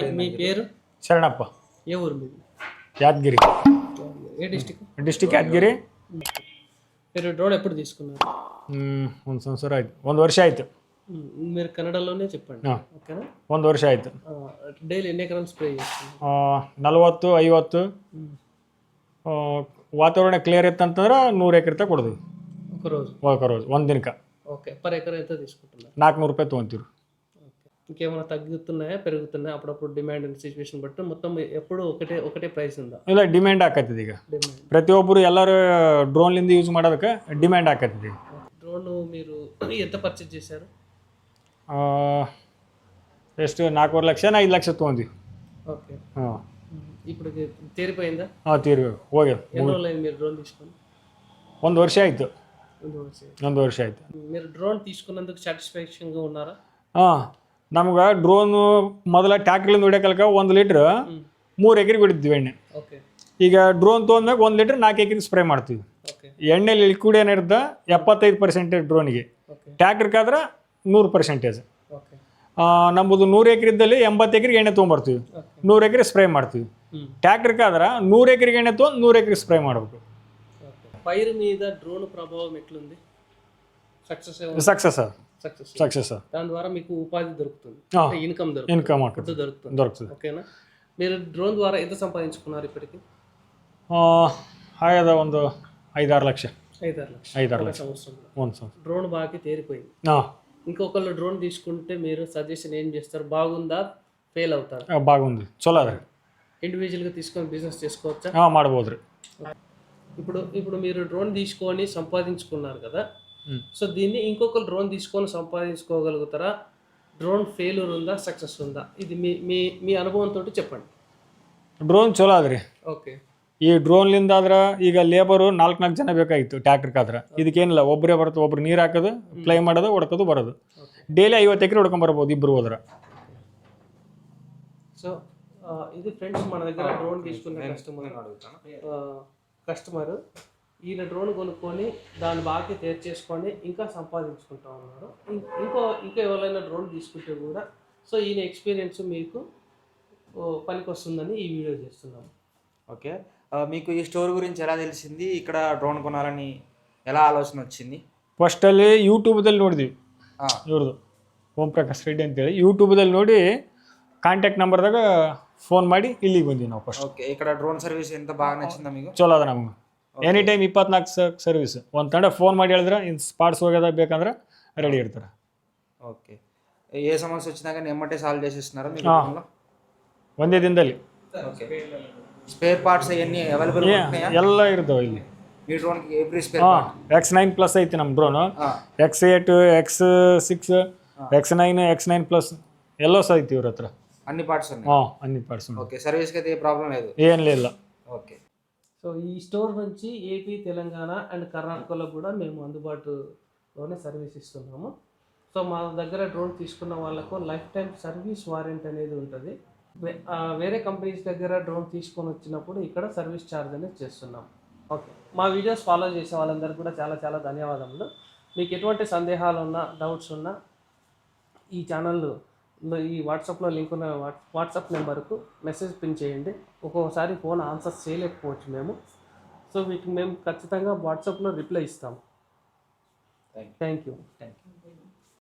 మీ- మీ పేరు శరణప్ప ఏ ఊరు మీది యాదగిరి ఏ డిస్టిక్ ಡಿಸ್ಟಿಕ್ ಯಾದಗಿರಿ మీరు డ్రోన్ ఎప్పుడు తీసుకున్నారు ಹ್ಮ್, ಒಂದು ಸಂವತ್ಸರ ಆಯ್ತು ಒಂದು ವರ್ಷ ಆಯ್ತು మ్, మీరు కన్నడలోనే చెప్పండి ಹಾ. ఓకేనా ಒಂದು ವರ್ಷ ಆಯ್ತು డైలీ ఎన్ని ఎకరాలు స్ప్రే చేస్తున్నారు ಆ, ನಲವತ್ತು ಐವತ್ತು ಆ, ವಾತಾವರಣ ಕ್ಲಿಯರ್ ಇತ್ತಂತಂದ್ರೆ ನೂರು ಎಕರೆ ತಗ ಕೊಡ್ತೀವಿ ఒక రోజు ఒక రోజు ಒಂದು ದಿನಕ್ಕೆ ఓకే పర్ ఎకర్ ఎంత తీసుకుంటున్నారు ನಾಲ್ಕುನೂರು ರೂಪಾಯಿ ತೊಗೊಂತೀವಿ ఓకే ఇంకేమైనా తగ్గుతున్నాయా పెరుగుతున్నాయా అప్పుడప్పుడు డిమాండ్ అండ్ సిచ్యువేషన్ బట్టి మొత్తం ఎప్పుడు ఒకటే ఒకటే ప్రైస్ ఉందా ಇಲ್ಲ ಡಿಮ್ಯಾಂಡ್ ಆಕತ್ತಿದೆ ಈಗ డిమాండ్ ಪ್ರತಿಯೊಬ್ಬರು ಎಲ್ಲರೂ ಡ್ರೋನ್ಲಿಂದ ಯೂಸ್ ಮಾಡೋದಕ್ಕೆ ಡಿಮ್ಯಾಂಡ್ ಆಕತ್ತಿದೆ ಈಗ డ్రోన్ మీరు ఎంత పర్చేజ్ చేశారు ಆ, ಎಷ್ಟು ನಾಲ್ಕೂವರೆ ಲಕ್ಷ ಐದು ಲಕ್ಷ ತೊಗೊಂತೀವಿ ఓకే ಹಾಂ ఇప్పుడు ఇది తీరిపోయిందా ಹಾಂ ತೀರಿ ಹೋಗ್ಯದ ఎన్ని రోజులు అయింది మీరు డ్రోన్ తీసుకొని ಒಂದು ವರ್ಷ ಆಯಿತು రెండు ವರ್ಷ ಒಂದು ವರ್ಷ ಆಯಿತು మీరు డ్రోన్ తీసుకున్నందుకు సాటిస్ఫాక్షన్గా ఉన్నారా ಹಾಂ ನಮ್ಗೆ ಡ್ರೋನು ಮೊದಲ ಟ್ಯಾಕ್ಟ್ರಿಲಿಂದ ಹೊಡಿಯೋಕಲ್ಕ ಒಂದು ಲೀಟ್ರ್ ಮೂರು ಎಕರೆ ಹೊಡಿದ್ವಿ ಎಣ್ಣೆ. ಈಗ ಡ್ರೋನ್ ತೊಗೊಂಡಾಗ ಒಂದು ಲೀಟ್ರ್ ನಾಲ್ಕು ಎಕರೆ ಸ್ಪ್ರೇ ಮಾಡ್ತೀವಿ. ಎಣ್ಣೆ ಲಿಕ್ವಿಡ್ ಏನಿರುತ್ತೆ ಎಪ್ಪತ್ತೈದು ಪರ್ಸೆಂಟೇಜ್ ಡ್ರೋನಿಗೆ ಟ್ಯಾಕ್ಟ್ರಿಗಾದ್ರೆ ನೂರು ಪರ್ಸೆಂಟೇಜ್ ನಮ್ಮದು ನೂರು ಎಕರೆ ಇದ್ದಲ್ಲಿ ಎಂಬತ್ತು ಎಕರೆಗೆ ಎಣ್ಣೆ ತೊಗೊಂಬರ್ತೀವಿ ನೂರು ಎಕರೆ ಸ್ಪ್ರೇ ಮಾಡ್ತೀವಿ. ಟ್ಯಾಕ್ಟ್ರಿಗಾದ್ರೆ ನೂರು ಎಕರೆಗೆ ಎಣ್ಣೆ ತೊಗೊಂಡು ನೂರು ಎಕರೆ ಸ್ಪ್ರೇ ಮಾಡಬೇಕು. ಪೈರು ಮೀದ ಡ್ರೋನ್ ಪ್ರಭಾವ ఎట్లుంది సక్సెస్ సక్సెస్ సక్సెస్ సక్సెస్ దాని ద్వారా మీకు ఉపాధి దొరుకుతుంది. ఇన్కమ్ దొరుకుతుంది. ఇన్కమ్ దొరుకుతుంది. దొరుకుతుంది. ఓకేనా? మీరు డ్రోన్ ద్వారా ఎంత సంపాదించుకున్నారు ఇప్పటికి? ಹಾಗಾದ ಒಂದು ಐದಾರು ಲಕ್ಷ ఐదారు లక్షలు ಐದಾರು లక్ష. సంవత్సరంలో. ಒಂದು ಸಂವತ್ಸರ డ్రోన్ బాకి తేరిపోయింది. ಹಾಂ ఇంకొకళ్ళు డ్రోన్ తీసుకుంటే మీరు సజెషన్ ఏం చేస్తారు? బాగుందా? ఫెయిల్ అవుతారు? బాగుంది. చಲೋ ఇండివిజువల్గా తీసుకొని బిజినెస్ చేసుకోవచ్చా? ಮಾಡ್ಬೋದು ఇప్పుడు ఇప్పుడు మీరు డ్రోన్ తీసుకొని సంపాదించుకున్నారు కదా? సో దీన్ని ఇంకొకరు డ్రోన్ తీసుకొని సంపాదించుకోగలుగుతారా డ్రోన్ ఫెయిల్యూర్ ఉందా సక్సెస్ ఉందా ఇది మీ మీ మీ అనుభవంతో చెప్పండి ಡ್ರೋನ್ ಚಲೋ ಅದ ರೀ ఓకే ಈ ಡ್ರೋನ್ಲಿಂದ ಆದ್ರೆ ಈಗ ಲೇಬರು ನಾಲ್ಕು ನಾಲ್ಕು ಜನ ಬೇಕಾಗಿತ್ತು ಟ್ಯಾಕ್ಟ್ರಿಗಾದ್ರೆ ಇದಕ್ಕೇನಿಲ್ಲ ಒಬ್ಬರೇ ಬರುತ್ತೆ ಒಬ್ರು ನೀರು ಹಾಕೋದು ಪ್ಲೈ ಮಾಡೋದು ಹೊಡ್ಕೋದು ಬರೋದು ಡೈಲಿ ಐವತ್ತು ಎಕರೆ ಹೊಡ್ಕೊಂಬರ್ಬೋದು ಇಬ್ಬರು ಹೋದ್ರೆ సో ఆ, ఇది ఫ్రెండ్స్ మన దగ్గర డ్రోన్ తీసుకున్న కస్టమర్ కస్టమర్ ఈయన డ్రోన్ కొనుక్కొని దాన్ని బాగా తయారు చేసుకొని ఇంకా సంపాదించుకుంటా ఉన్నారు ఇం- ఇంకో ఇంకా ఎవరైనా డ్రోన్ తీసుకుంటే కూడా సో ఈయన ఎక్స్పీరియన్స్ మీకు ఓ, పనికి వస్తుందని ఈ వీడియో చేస్తున్నాము ఓకే ఆ, మీకు ఈ స్టోర్ గురించి ఎలా తెలిసింది ఇక్కడ డ్రోన్ కొనాలని ఎలా ఆలోచన వచ్చింది ಫಸ್ಟಲ್ಲಿ ಯೂಟ್ಯೂಬ್ದಲ್ಲಿ ನೋಡಿದ್ವಿ ಆ, ಇವ್ರದ್ದು ಓಂ ಪ್ರಕಾಶ್ ರೆಡ್ಡಿ ಅಂತೇಳಿ ಯೂಟ್ಯೂಬ್ದಲ್ಲಿ ನೋಡಿ ಕಾಂಟ್ಯಾಕ್ಟ್ ನಂಬರ್ದಾಗ ಫೋನ್ ಮಾಡಿ ಇಲ್ಲಿಗೆ ಬಂದೀವಿ ನಾವು ಫಸ್ಟ್ ఓకే ఇక్కడ డ్రోన్ సర్వీస్ ఎంత బాగా నచ్చిందా మీకు ಚಲೋ ಅದ ನಮ್ಗೆ ಎನಿ ಟೈಮ್ ಇಪ್ಪತ್ನಾಲ್ಕು ಸರ್ವಿಸ್ ಒಂದು ತಂಡ ಫೋನ್ ಮಾಡಿ ಹೇಳಿದ್ರೆ ಇನ್ ಸ್ಪಾಟ್ಸ್ ಹೋಗೋದಾಗ ಬೇಕಂದ್ರೆ ರೆಡಿ ಇರ್ತಾರೆ. ಓಕೆ ಏ ಸಮಸ್ಯೆ వచ్చినా ನಿಮ್ಮಟ್ಟೆ ఎమ్మటే సాల్వ్ చేసేస్తున్నారా ಒಂದೇ ದಿನದಲ್ಲಿ. Spare parts parts available available ಏ, ಎಲ್ಲ ಇರ್ತವೆ ಇಲ್ಲಿ. ಎಕ್ಸ್ ನೈನ್ ಪ್ಲಸ್ ಐತಿ ನಮ್ಮ drone X eight X six X nine X nine plus ಎಲ್ಲ ಸಹ ಐತಿ ಇವ್ರ ಹತ್ರ. అన్ని పార్ట్స్ ಹಾಂ ಅನ್ನಿ ಪಾರ್ಟ್ಸ್ ಓಕೆ ಸರ್ವಿಸ್ಗೆ ಅದೇ ಪ್ರಾಬ್ಲಮ್ ಇದು? ಏನಿಲ್ಲ ಓಕೆ సో ఈ స్టోర్ నుంచి ఏపీ తెలంగాణ అండ్ కర్ణాటకలో కూడా మేము అందుబాటులోనే సర్వీస్ ఇస్తున్నాము. సో మా దగ్గర డ్రోన్ తీసుకున్న వాళ్ళకు లైఫ్ టైం సర్వీస్ వారెంట్ అనేది ఉంటుంది. వేరే కంపెనీస్ దగ్గర డ్రోన్ తీసుకొని వచ్చినప్పుడు ఇక్కడ సర్వీస్ ఛార్జ్ అనేది చేస్తున్నాం. ఓకే. మా వీడియోస్ ఫాలో చేసే వాళ్ళందరికీ కూడా చాలా చాలా ధన్యవాదములు. మీకు ఎటువంటి సందేహాలు ఉన్నా డౌట్స్ ఉన్నా ఈ ఛానల్ ఈ వాట్సాప్లో లింక్ ఉన్న వాట్- వాట్సాప్ నెంబర్కు మెసేజ్ పిన్ చేయండి. ఒక్కొక్కసారి ఫోన్ ఆన్సర్ చేయలేకపోవచ్చు మేము. సో వీటికి మేము ఖచ్చితంగా వాట్సాప్లో రిప్లై ఇస్తాం. Thank thank you thank you